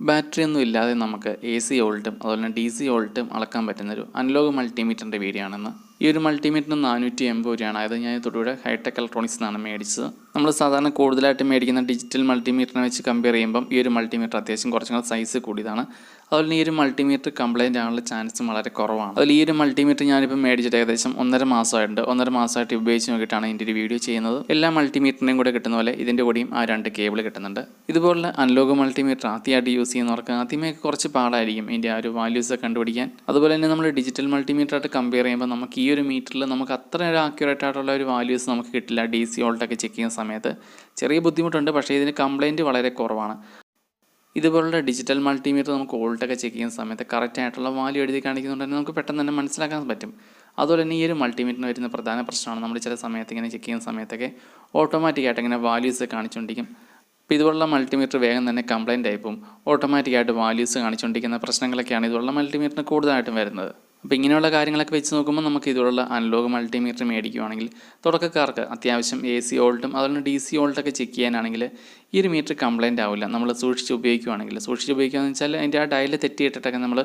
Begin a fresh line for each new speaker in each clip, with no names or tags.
Battery ഒന്നും ഇല്ലാതെ നമുക്ക് എ സി വോൾട്ടും അതുപോലെ തന്നെ ഡി സി വോൾട്ടും അളക്കാൻ പറ്റുന്ന ഒരു അനലോഗ് മൾട്ടിമീറ്ററിന്റെ വീഡിയോ ആണെന്ന് ഈ ഒരു മൾട്ടിമീറ്ററിന് നാനൂറ്റി എൺപത് രൂപയാണ്. അതായത് ഞാൻ തൊടുപുഴ ഹൈടെക് ഇലക്ട്രോണിക്സ് നിന്നാണ് മേടിച്ചത്. നമ്മൾ സാധാരണ കൂടുതലായിട്ട് മേടിക്കുന്ന ഡിജിറ്റൽ മൾട്ടിമീറ്ററിനെ വെച്ച് കമ്പയർ ചെയ്യുമ്പം ഈ ഒരു മൾട്ടിമീറ്റർ അത്യാവശ്യം കുറച്ചും കൂടെ സൈസ് കൂടിയതാണ്. അതുപോലെ ഈ ഒരു മൾട്ടിമീറ്റർ കംപ്ലൈന്റ് ആകാനുള്ള ചാൻസും വളരെ കുറവാണ്. അതിൽ ഈ ഒരു മൾട്ടിമീറ്റർ ഞാനിപ്പോൾ മേടിച്ചിട്ട് ഏകദേശം ഒന്നര മാസമായിട്ടുണ്ട്. ഒന്നര മാസമായിട്ട് ഉപയോഗിച്ച് നോക്കിയിട്ടാണ് ഇതിന്റെ ഒരു വീഡിയോ ചെയ്യുന്നത്. എല്ലാ മൾട്ടിമീറ്ററിനെയും കൂടെ കിട്ടുന്ന പോലെ ഇതിന്റെ കൂടിയും ആ രണ്ട് കേബിൾ കിട്ടുന്നുണ്ട്. ഇതുപോലുള്ള അനലോഗ് മൾട്ടിമീറ്റർ ആദ്യമായിട്ട് യൂസ് ചെയ്യുന്നവർക്ക് ആദ്യമേ കുറച്ച് പാടായിരിക്കും ഇതിന്റെ ആ ഒരു വാല്യൂസ് കണ്ടുപിടിക്കാൻ. അതുപോലെ തന്നെ നമ്മൾ ഡിജിറ്റൽ മൾട്ടിമീറ്ററായിട്ട് കമ്പയർ ചെയ്യുമ്പോൾ നമുക്ക് ഈ ഒരു മീറ്ററിൽ നമുക്ക് അത്ര ഒരു ആക്യുറേറ്റ് ആയിട്ടുള്ള ഒരു വാല്യൂസ് നമുക്ക് കിട്ടില്ല. ഡി സി വോൾട്ടൊക്കെ ചെക്ക് ചെയ്യുന്ന സമയത്ത്. ചെറിയ ബുദ്ധിമുട്ടുണ്ട് പക്ഷേ ഇതിന് കംപ്ലൈന്റ് വളരെ കുറവാണ്. ഇതുപോലുള്ള ഡിജിറ്റൽ മൾട്ടിമീറ്റർ നമുക്ക് ഓൾട്ടൊക്കെ ചെക്ക് ചെയ്യുന്ന സമയത്ത് കറക്റ്റ് ആയിട്ടുള്ള വാല്യൂ എഴുതി കാണിക്കുന്നുണ്ടെങ്കിൽ നമുക്ക് പെട്ടെന്ന് തന്നെ മനസ്സിലാക്കാൻ പറ്റും. അതുപോലെ തന്നെ ഈ ഒരു മൾട്ടിമീറ്ററിന് വരുന്ന പ്രധാന പ്രശ്നമാണ് നമ്മൾ ചില സമയത്ത് ഇങ്ങനെ ചെക്ക് ചെയ്യുന്ന സമയത്തൊക്കെ ഓട്ടോമാറ്റിക്കായിട്ട് ഇങ്ങനെ വാല്യൂസ് കാണിച്ചുകൊണ്ടിരിക്കും അപ്പോൾ ഇതുപോലുള്ള മൾട്ടിമീറ്റർ വേഗം തന്നെ കംപ്ലൈന്റ് ആയിപ്പോവും ഓട്ടോമാറ്റിക്കായിട്ട് വാല്യൂസ് കാണിച്ചുകൊണ്ടിരിക്കുന്ന പ്രശ്നങ്ങളൊക്കെയാണ് ഇതുപോലുള്ള മൾട്ടിമീറ്ററിന് കൂടുതലായിട്ടും വരുന്നത്. അപ്പോൾ ഇങ്ങനെയുള്ള കാര്യങ്ങളൊക്കെ വെച്ച് നോക്കുമ്പോൾ നമുക്ക് ഇതുപോലുള്ള അനലോഗ് മൾട്ടിമീറ്റർ മേടിക്കുകയാണെങ്കിൽ തുടക്കക്കാർക്ക് അത്യാവശ്യം എ സി ഓൾട്ടും അതുപോലെ ഡി സി ഓൾട്ടൊക്കെ ചെക്ക് ചെയ്യാനാണെങ്കിൽ ഈ ഒരു മീറ്റർ കംപ്ലൈന്റ് ആവില്ല. നമ്മൾ സൂക്ഷിച്ച് ഉപയോഗിക്കുകയാണെങ്കിൽ സൂക്ഷിച്ച് ഉപയോഗിക്കുകയെന്ന് വെച്ചാൽ അതിന്റെ ആ ഡയൽ തെറ്റിയിട്ടിട്ടൊക്കെ നമ്മൾ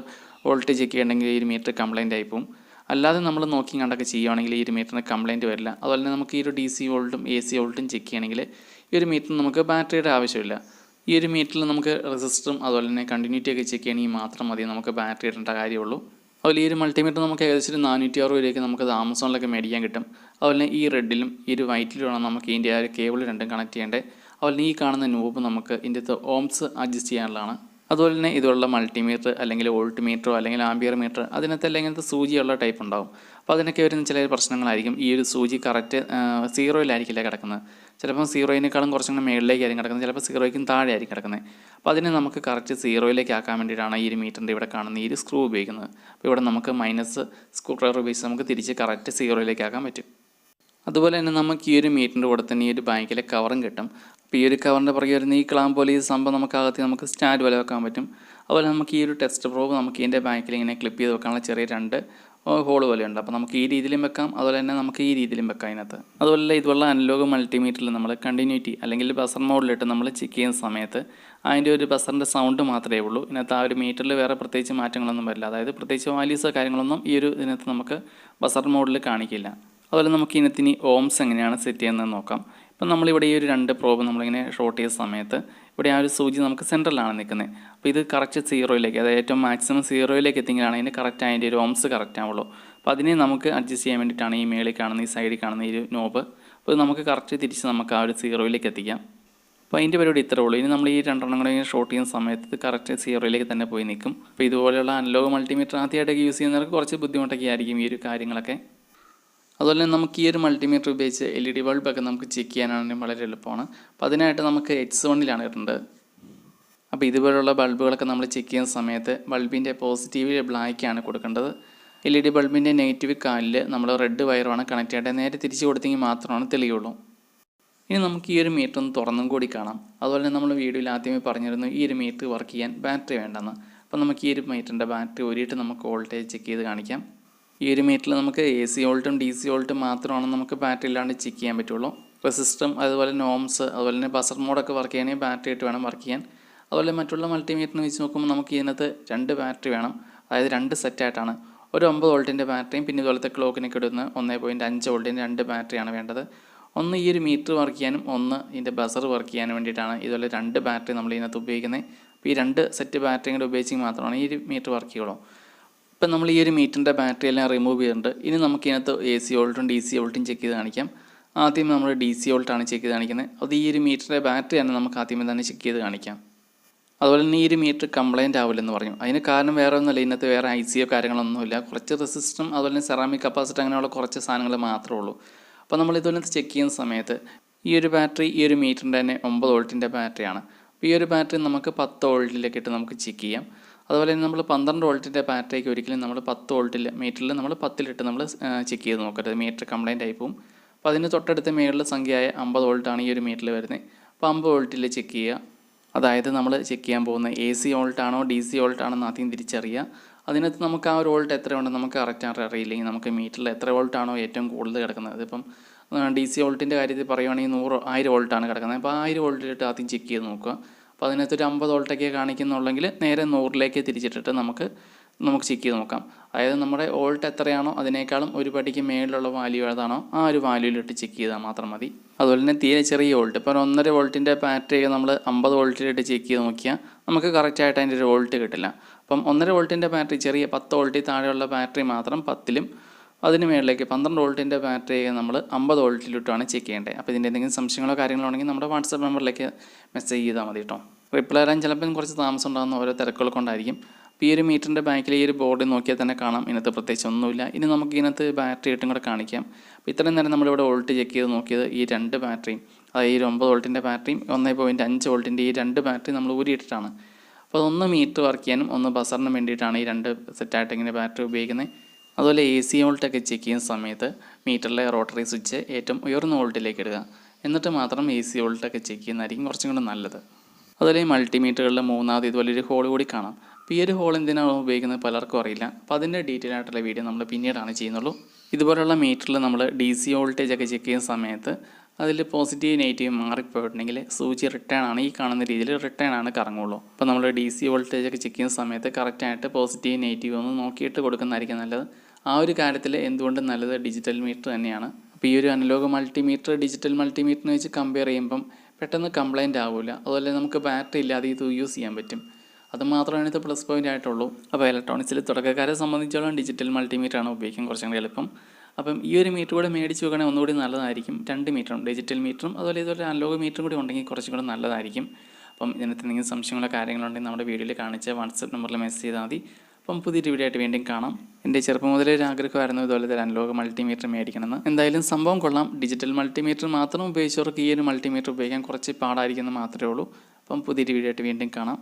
വോൾട്ട് ചെക്ക് ചെയ്യണമെങ്കിൽ ഈ ഒരു മീറ്റർ കംപ്ലൈന്റ് ആയിപ്പോവും അല്ലാതെ നമ്മൾ നോക്കി കണ്ടൊക്കെ ചെയ്യുകയാണെങ്കിൽ ഈ ഒരു മീറ്ററിന് കംപ്ലൈന്റ് വരില്ല. അതുപോലെ തന്നെ നമുക്ക് ഈ ഒരു ഡി സി വോൾട്ടും എ സി വോൾട്ടും ചെക്ക് ചെയ്യണമെങ്കിൽ ഈ ഒരു മീറ്ററിന് നമുക്ക് ബാറ്ററിയുടെ ആവശ്യമില്ല. ഈ ഒരു മീറ്ററിൽ നമുക്ക് റെസിസ്റ്ററും അതുപോലെ തന്നെ കണ്ടിന്യൂറ്റി ഒക്കെ ചെക്ക് ചെയ്യണമെങ്കിൽ മാത്രം മതി. നമുക്ക് ബാറ്ററി ഇടേണ്ട കാര്യമുള്ളൂ അതുപോലെ ഈ ഒരു മൾട്ടിമീറ്റർ നമുക്ക് ഏകദേശം ഒരു നാനൂറ്റി അറുപത് രൂപയ്ക്ക് നമുക്ക് ആമസോണിലൊക്കെ മേടിക്കാൻ കിട്ടും. അതുപോലെ ഈ റെഡിലും ഈ ഒരു വൈറ്റിലുമാണ് നമുക്ക് ഇതിന്റെ ആ ഒരു കേബിൾ രണ്ടും കണക്ട് ചെയ്യേണ്ടത്. അതുപോലെ ഈ കാണുന്ന നോബ് നമുക്ക് ഇതിന്റെ അകത്ത് ഓംസ് അഡ്ജസ്റ്റ് ചെയ്യാനുള്ളതാണ്. അതുപോലെ തന്നെ ഇതുള്ള മൾട്ടിമീറ്റർ അല്ലെങ്കിൽ വോൾട്ട് മീറ്ററോ അല്ലെങ്കിൽ ആംബിയർ മീറ്റർ അതിനകത്തെല്ലാം ഇങ്ങനത്തെ സൂചിയുള്ള ടൈപ്പ് ഉണ്ടാവും. അപ്പോൾ അതിനൊക്കെ വരുന്ന ചില പ്രശ്നങ്ങളായിരിക്കും. ഈ ഒരു സൂചി കറക്റ്റ് സീറോയിലായിരിക്കില്ല കിടക്കുന്നത്. ചിലപ്പോൾ സീറോയിനേക്കാളും കുറച്ചും കൂടെ മേളിലേക്കായിരിക്കും കിടക്കുന്നത്. ചിലപ്പോൾ സീറോയ്ക്കും താഴെ ആയിരിക്കും കിടക്കുന്നത്. അപ്പോൾ അതിനെ നമുക്ക് കറക്റ്റ് സീറോയിലേക്ക് ആക്കാൻ വേണ്ടിയിട്ടാണ് ഈ ഒരു മീറ്ററിന്റെ ഇവിടെ കാണുന്ന ഈ ഒരു സ്ക്രൂ ഉപയോഗിക്കുന്നത്. അപ്പോൾ ഇവിടെ നമുക്ക് മൈനസ് സ്ക്രൂ ഡ്രൈവർ ഉപയോഗിച്ച് നമുക്ക് തിരിച്ച് കറക്റ്റ് സീറോയിലേക്ക് ആക്കാൻ പറ്റും. അതുപോലെ തന്നെ നമുക്ക് ഈ ഒരു മീറ്ററിന്റെ കൂടെ തന്നെ ഈ ഒരു ബാങ്കിലെ കവറും കിട്ടും. അപ്പോൾ ഈ ഒരു കവറിന്റെ പുറകെ വരുന്ന ഈ ക്ലാം പോലെ ഈ സംഭവം നമുക്കകത്ത് നമുക്ക് സ്റ്റാൻഡ് പോലെ വെക്കാൻ പറ്റും. അതുപോലെ നമുക്ക് ഈ ഒരു ടെസ്റ്റ് പ്രോബ് നമുക്ക് ഇതിന്റെ ബാക്കിൽ ഇങ്ങനെ ക്ലിപ്പ് ചെയ്ത് വെക്കാനുള്ള ചെറിയ രണ്ട് ഹോൾ പോലെയുണ്ട് അപ്പോൾ നമുക്ക് ഈ രീതിയിലും വെക്കാം അതുപോലെ തന്നെ നമുക്ക് ഈ രീതിയിലും വെക്കാം അതിനകത്ത്. അതുപോലെ ഇതുപോലുള്ള അനലോഗ് മൾട്ടിമീറ്ററിൽ നമ്മൾ കണ്ടിന്യൂറ്റി അല്ലെങ്കിൽ ബസർ മോഡിലിട്ട് നമ്മൾ ചെക്ക് ചെയ്യുന്ന സമയത്ത് അതിന്റെ ഒരു ബസറിന്റെ സൗണ്ട് മാത്രമേ ഉള്ളൂ. ഇതിനകത്ത് ആ ഒരു മീറ്ററിൽ വേറെ പ്രത്യേകിച്ച് മാറ്റങ്ങളൊന്നും വരില്ല. അതായത് പ്രത്യേകിച്ച് വാല്യൂസോ കാര്യങ്ങളൊന്നും ഈ ഒരു ഇതിനകത്ത് നമുക്ക് ബസർ മോഡിൽ കാണിക്കില്ല. അതുപോലെ നമുക്ക് ഇനത്തിന് ഓംസ് എങ്ങനെയാണ് സെറ്റ് ചെയ്യുന്നത് നോക്കാം. ഇപ്പം നമ്മളിവിടെ ഈ ഒരു രണ്ട് പ്രോബ് നമ്മളിങ്ങനെ ഷോർട്ട് ചെയ്ത സമയത്ത് ഇവിടെ ആ ഒരു സൂചി നമുക്ക് സെൻട്രലാണ് നിൽക്കുന്നത്. അപ്പോൾ ഇത് കറക്റ്റ് സീറോയിലേക്ക് അതായത് ഏറ്റവും മാക്സിമം സീറോയിലേക്ക് എത്തിയെങ്കിലാണ് അതിന്റെ കറക്റ്റ് അതിന്റെ ഒരു ഓംസ് കറക്റ്റ് ആവുള്ളൂ. അപ്പോൾ അതിനെ നമുക്ക് അഡ്ജസ്റ്റ് ചെയ്യാൻ വേണ്ടിയിട്ടാണ് ഈ മേളിൽ കാണുന്ന ഈ സൈഡിൽ കാണുന്ന ഈ ഒരു നോബ് അപ്പോൾ നമുക്ക് കറക്റ്റ് തിരിച്ച് നമുക്ക് ആ ഒരു സീറോയിലേക്ക് എത്തിക്കാം. അപ്പോൾ അതിന്റെ പരിപാടി ഇത്രേ ഉള്ളൂ. ഇനി നമ്മൾ ഈ രണ്ടെണ്ണം കൂടെ ഇങ്ങനെ ഷോർട്ട് ചെയ്യുന്ന സമയത്ത് ഇത് കറക്റ്റ് സീറോയിലേക്ക് തന്നെ പോയി നിൽക്കും. അപ്പോൾ ഇതുപോലെയുള്ള അനലോഗ് മൾട്ടിമീറ്റർ ആദ്യമായിട്ടൊക്കെ യൂസ് ചെയ്യുന്നവർക്ക് കുറച്ച് ബുദ്ധിമുട്ടൊക്കെ ആയിരിക്കും ഈ ഒരു കാര്യങ്ങളൊക്കെ. അതുപോലെ തന്നെ നമുക്ക് ഈ ഒരു മൾട്ടിമീറ്റർ ഉപയോഗിച്ച് എൽ ഇ ഡി ബൾബൊക്കെ നമുക്ക് ചെക്ക് ചെയ്യാനാണെങ്കിലും വളരെ എളുപ്പമാണ്. അപ്പോൾ അതിനായിട്ട് നമുക്ക് എച്ച് വണ്ണിലാണ് ഇടേണ്ടത് അപ്പോൾ ഇതുപോലുള്ള ബൾബുകളൊക്കെ നമ്മൾ ചെക്ക് ചെയ്യുന്ന സമയത്ത് ബൾബിന്റെ പോസിറ്റീവ് ബ്ലാക്കാണ് കൊടുക്കേണ്ടത്. എൽ ഇ ഡി ബൾബിന്റെ നെഗറ്റീവ് കാലിൽ നമ്മൾ റെഡ് വയറാണ് കണക്ട് ചെയ്യേണ്ടത്. നേരെ തിരിച്ചു കൊടുത്തെങ്കിൽ മാത്രമാണ് തെളിയുള്ളൂ. ഇനി നമുക്ക് ഈ ഒരു മീറ്റർ ഒന്ന് തുറന്നും കൂടി കാണാം. അതുപോലെ തന്നെ നമ്മൾ വീഡിയോയിൽ ആദ്യമേ പറഞ്ഞിരുന്നു ഈ ഒരു മീറ്റർ വർക്ക് ചെയ്യാൻ ബാറ്ററി വേണ്ടെന്ന്. അപ്പോൾ നമുക്ക് ഈ ഒരു മീറ്ററിന്റെ ബാറ്ററി ഊരിയിട്ട് നമുക്ക് വോൾട്ടേജ് ചെക്ക് ചെയ്ത് കാണിക്കാം. ഈ ഒരു മീറ്ററിൽ നമുക്ക് എ സി വോൾട്ടും ഡി സി വോൾട്ടും മാത്രമാണ് നമുക്ക് ബാറ്ററി ഇല്ലാണ്ട് ചെക്ക് ചെയ്യാൻ പറ്റുള്ളൂ. റെസിസ്റ്റം അതുപോലെ നോംസ് അതുപോലെ തന്നെ ബസർ മോഡൊക്കെ വർക്ക് ചെയ്യണമെങ്കിൽ ബാറ്ററി ആയിട്ട് വേണം വർക്ക് ചെയ്യാൻ. അതുപോലെ മറ്റുള്ള മൾട്ടിമീറ്ററിന് വെച്ച് നോക്കുമ്പോൾ നമുക്ക് ഇതിനകത്ത് രണ്ട് ബാറ്ററി വേണം. അതായത് രണ്ട് സെറ്റായിട്ടാണ് ഒരു ഒമ്പത് വോൾട്ടിന്റെ ബാറ്ററിയും പിന്നെ ഇതുപോലത്തെ ക്ലോക്കിനൊക്കെ ഇടുന്ന ഒന്നേ പോയിന്റ് അഞ്ച് വോൾട്ടിന്റെ രണ്ട് ബാറ്ററിയാണ് വേണ്ടത്. ഒന്ന് ഈ ഒരു മീറ്റർ വർക്ക് ചെയ്യാനും ഒന്ന് ഇതിന്റെ ബസർ വർക്ക് ചെയ്യാനും വേണ്ടിയിട്ടാണ് ഇതുപോലെ രണ്ട് ബാറ്ററി നമ്മൾ ഇതിനകത്ത് ഉപയോഗിക്കുന്നത്. അപ്പോൾ ഈ രണ്ട് സെറ്റ് ബാറ്ററിയും കൂടെ ഉപയോഗിച്ചെങ്കിൽ മാത്രമാണ് ഈ ഒരു മീറ്റർ വർക്ക് ചെയ്യുള്ളൂ. ഇപ്പം നമ്മൾ ഈ ഒരു മീറ്ററിന്റെ ബാറ്ററി എല്ലാം റിമൂവ് ചെയ്തിട്ടുണ്ട്. ഇനി നമുക്ക് ഇതിനകത്ത് എ സി വോൾട്ടും ഡി സി വോൾട്ടും ചെക്ക് ചെയ്ത് കാണിക്കാം. ആദ്യം നമ്മൾ ഡി സി വോൾട്ടാണ് ചെക്ക് ചെയ്ത് കാണിക്കുന്നത്. അത് ഈ ഒരു മീറ്ററിന്റെ ബാറ്ററി ആണ് നമുക്ക് ആദ്യമേ തന്നെ ചെക്ക് ചെയ്ത് കാണിക്കാം. അതുപോലെ തന്നെ ഈ ഒരു മീറ്റർ കംപ്ലയിന്റ് ആവില്ലെന്ന് പറഞ്ഞു. അതിന് കാരണം വേറെ ഒന്നുമില്ല. ഇതിനകത്ത് വേറെ ഐ സിയോ കാര്യങ്ങളൊന്നുമില്ല കുറച്ച് റെസിസ്റ്ററും അതുപോലെ തന്നെ സെറാമിക് കപ്പാസിറ്റി അങ്ങനെയുള്ള കുറച്ച് സാധനങ്ങൾ മാത്രമേ ഉള്ളൂ. അപ്പോൾ നമ്മൾ ഇതുപോലെ ചെക്ക് ചെയ്യുന്ന സമയത്ത് ഈ ഒരു ബാറ്ററി ഈ ഒരു മീറ്ററിന്റെ തന്നെ ഒമ്പത് വോൾട്ടിന്റെ ബാറ്ററിയാണ് അപ്പോൾ ഈ ഒരു ബാറ്ററി നമുക്ക് പത്ത് വോൾട്ടിലേക്ക് ഇട്ട് നമുക്ക് ചെക്ക് ചെയ്യാം. അതുപോലെ തന്നെ നമ്മൾ പന്ത്രണ്ട് വോൾട്ടിന്റെ ബാറ്ററിക്ക് ഒരിക്കലും നമ്മൾ പത്ത് വോൾട്ടിൽ മീറ്ററിൽ നമ്മൾ പത്തിലിട്ട് നമ്മൾ ചെക്ക് ചെയ്ത് നോക്കരുത്. മീറ്റർ കംപ്ലൈന്റ് ആയി പോകും. അപ്പോൾ അതിന് തൊട്ടടുത്ത മേളിൽ സംഖ്യയായ അമ്പത് വോൾട്ടാണ് ഈ ഒരു മീറ്ററിൽ വരുന്നത്. അപ്പോൾ അമ്പത് വോൾട്ടിൽ ചെക്ക് ചെയ്യുക. അതായത് നമ്മൾ ചെക്ക് ചെയ്യാൻ പോകുന്ന എ സി വോൾട്ടാണോ ഡി സി വോൾട്ടാണോ ആദ്യം തിരിച്ചറിയുക. അതിനകത്ത് നമുക്ക് ആ ഒരു വോൾട്ട് എത്ര ഉണ്ടെന്ന് നമുക്ക് കറക്റ്റായിട്ട് അറിയില്ലെങ്കിൽ നമുക്ക് മീറ്ററിൽ എത്ര വോൾട്ടാണോ ഏറ്റവും കൂടുതൽ കിടക്കുന്നത്. ഇതിപ്പം ഡി സി വോൾട്ടിന്റെ കാര്യത്തിൽ പറയുവാണെങ്കിൽ നൂറ് ആയിരം വോൾട്ടാണ് കിടക്കുന്നത്. അപ്പോൾ ആയിരം വോൾട്ടിലിട്ട് ആദ്യം ചെക്ക് ചെയ്ത് നോക്കുക. അപ്പോൾ അതിനകത്തൊരു അമ്പത് വോൾട്ടൊക്കെ കാണിക്കുന്നുള്ളെങ്കിൽ നേരെ നൂറിലേക്ക് തിരിച്ചിട്ടിട്ട് നമുക്ക് നമുക്ക് ചെക്ക് ചെയ്ത് നോക്കാം. അതായത് നമ്മുടെ വോൾട്ട് എത്രയാണോ അതിനേക്കാളും ഒരു പടിക്ക് മേളിലുള്ള വാല്യൂ ഏതാണോ ആ ഒരു വാല്യൂയിലിട്ട് ചെക്ക് ചെയ്താൽ മാത്രം മതി. അതുപോലെ തന്നെ തീരെ ചെറിയ വോൾട്ട്. ഇപ്പോൾ ഒന്നര വോൾട്ടിന്റെ ബാറ്ററി നമ്മൾ അമ്പത് വോൾട്ടിലിട്ട് ചെക്ക് ചെയ്ത് നോക്കിയാൽ നമുക്ക് കറക്റ്റായിട്ട് അതിന്റെ ഒരു വോൾട്ട് കിട്ടില്ല. അപ്പം ഒന്നര വോൾട്ടിന്റെ ബാറ്ററി ചെറിയ പത്ത് വോൾട്ടിൽ താഴെയുള്ള ബാറ്ററി മാത്രം പത്തിലും അതിന് മേളിലേക്ക് പന്ത്രണ്ട് വോൾട്ടിന്റെ ബാറ്ററി നമ്മൾ അമ്പത് വോൾട്ടിലിട്ടാണ് ചെക്ക് ചെയ്യേണ്ടത്. അപ്പോൾ ഇതിന്റെ എന്തെങ്കിലും സംശയങ്ങളോ കാര്യങ്ങളോ ഉണ്ടെങ്കിൽ നമ്മുടെ വാട്സപ്പ് നമ്പറിലേക്ക് മെസ്സേജ് ചെയ്താൽ മതി കേട്ടോ. റിപ്ലൈ വരാൻ ചിലപ്പം കുറച്ച് താമസം ഉണ്ടാകുന്ന ഓരോ തിരക്കുകൾ കൊണ്ടായിരിക്കും. അപ്പോൾ ഈ ഒരു മീറ്ററിന്റെ ബാക്കിൽ ഈ ഒരു ബോർഡ് നോക്കിയാൽ തന്നെ കാണാം. ഇതിനകത്ത് പ്രത്യേകിച്ച് ഒന്നുമില്ല. ഇനി നമുക്ക് ഇതിനകത്ത് ബാറ്ററി ഇട്ടും കൂടെ കാണിക്കാം. അപ്പോൾ ഇത്രയും നേരം നമ്മളിവിടെ വോൾട്ട് ചെക്ക് ചെയ്ത് നോക്കിയത് ഈ രണ്ട് ബാറ്ററിയും അതായത് ഈ ഒരു ഒമ്പത് വോൾട്ടിന്റെ ബാറ്ററിയും ഒന്നേ പോയിന്റ് അഞ്ച് വോൾട്ടിന്റെ ഈ രണ്ട് ബാറ്ററി നമ്മൾ ഊരിയിട്ടിട്ടാണ്. അപ്പോൾ അതൊന്ന് മീറ്റർ വർക്ക് ചെയ്യാനും ഒന്ന് ബസറിന് വേണ്ടിയിട്ടാണ് ഈ രണ്ട് സെറ്റായിട്ട് ഇങ്ങനെ ബാറ്ററി ഉപയോഗിക്കുന്നത്. അതുപോലെ എ സി വോൾട്ടൊക്കെ ചെക്ക് ചെയ്യുന്ന സമയത്ത് മീറ്ററിലെ റോട്ടറി സ്വിച്ച് ഏറ്റവും ഉയർന്ന വോൾട്ടിലേക്ക് ഇടുക. എന്നിട്ട് മാത്രം എ സി വോൾട്ടൊക്കെ ചെക്ക് ചെയ്യുന്നതായിരിക്കും കുറച്ചും കൂടെ നല്ലത്. അതുപോലെ ഈ മൾട്ടിമീറ്ററുകളിൽ മൂന്നാമത് ഇതുപോലെ ഒരു ഹോൾ കൂടി കാണാം. അപ്പോൾ ഈ ഒരു ഹോൾ എന്തിനാണ് ഉപയോഗിക്കുന്നത് പലർക്കും അറിയില്ല. അപ്പോൾ അതിന്റെ ഡീറ്റെയിൽ ആയിട്ടുള്ള വീഡിയോ നമ്മൾ പിന്നീടാണ് ചെയ്യുന്നുള്ളൂ. ഇതുപോലുള്ള മീറ്ററിൽ നമ്മൾ ഡി സി വോൾട്ടേജ് ഒക്കെ ചെക്ക് ചെയ്യുന്ന സമയത്ത് അതിൽ പോസിറ്റീവ് നെഗറ്റീവ് മാറിപ്പോയിട്ടുണ്ടെങ്കിൽ സൂചി റിട്ടേൺ ആണ് ഈ കാണുന്ന രീതിയിൽ റിട്ടേൺ ആണ് കറങ്ങുള്ളൂ. അപ്പോൾ നമ്മൾ ഡി സി വോൾട്ടേജ് ഒക്കെ ചെക്ക് ചെയ്യുന്ന സമയത്ത് കറക്റ്റായിട്ട് പോസിറ്റീവ് നെഗറ്റീവ് ഒന്ന് നോക്കിയിട്ട് കൊടുക്കുന്നതായിരിക്കും നല്ലത്. ആ ഒരു കാര്യത്തിൽ എന്തുകൊണ്ടും നല്ലത് ഡിജിറ്റൽ മീറ്റർ തന്നെയാണ്. അപ്പോൾ ഈ ഒരു അനലോഗ് മൾട്ടിമീറ്റർ ഡിജിറ്റൽ മൾട്ടിമീറ്ററിനെ വെച്ച് കമ്പയർ ചെയ്യുമ്പം പെട്ടെന്ന് കംപ്ലൈന്റ് ആവില്ല അതുപോലെ നമുക്ക് ബാറ്ററി ഇല്ലാതെ ഇത് യൂസ് ചെയ്യാൻ പറ്റും. അത് മാത്രമാണ് ഇത് പ്ലസ് പോയിന്റ് ആയിട്ടുള്ളൂ. അപ്പോൾ ഇലക്ട്രോണിക്സിൽ തുടക്കക്കാരെ സംബന്ധിച്ചോളം ഡിജിറ്റൽ മൾട്ടിമീറ്റർ ആണ് ഉപയോഗിക്കാൻ കുറച്ചും കൂടി എളുപ്പം. അപ്പം ഈ ഒരു മീറ്റർ കൂടെ മേടിച്ച് വെക്കണേ ഒന്നുകൂടി നല്ലതായിരിക്കും. രണ്ട് മീറ്ററും ഡിജിറ്റൽ മീറ്ററും അതുപോലെ ഇതുപോലെ അനലോഗ് മീറ്ററും കൂടി ഉണ്ടെങ്കിൽ കുറച്ചും കൂടെ നല്ലതായിരിക്കും. അപ്പം ഇതിനകത്ത് എന്തെങ്കിലും സംശയങ്ങളോ കാര്യങ്ങളുണ്ടെങ്കിൽ നമ്മുടെ വീഡിയോയിൽ കാണിച്ച വാട്സപ്പ് നമ്പറിൽ മെസ്സേജ് ചെയ്താൽ മതി. അപ്പം പുതിയ വീഡിയോ ആയിട്ട് വീണ്ടും കാണാം. എന്റെ ചെറുപ്പം മുതലേ ഒരു ആഗ്രഹമായിരുന്നു ഇതുപോലെ തന്നെ അനലോഗ് മൾട്ടിമീറ്റർ മേടിക്കണമെന്ന്. എന്തായാലും സംഭവം കൊള്ളാം. ഡിജിറ്റൽ മൾട്ടിമീറ്റർ മാത്രം ഉപയോഗിച്ചവർക്ക് ഈ ഒരു മൾട്ടിമീറ്റർ ഉപയോഗിക്കാൻ കുറച്ച് പാടായിരിക്കുമെന്ന് മാത്രമേ ഉള്ളൂ. അപ്പം പുതിയൊരു വീഡിയോ ആയിട്ട് വീണ്ടും കാണാം.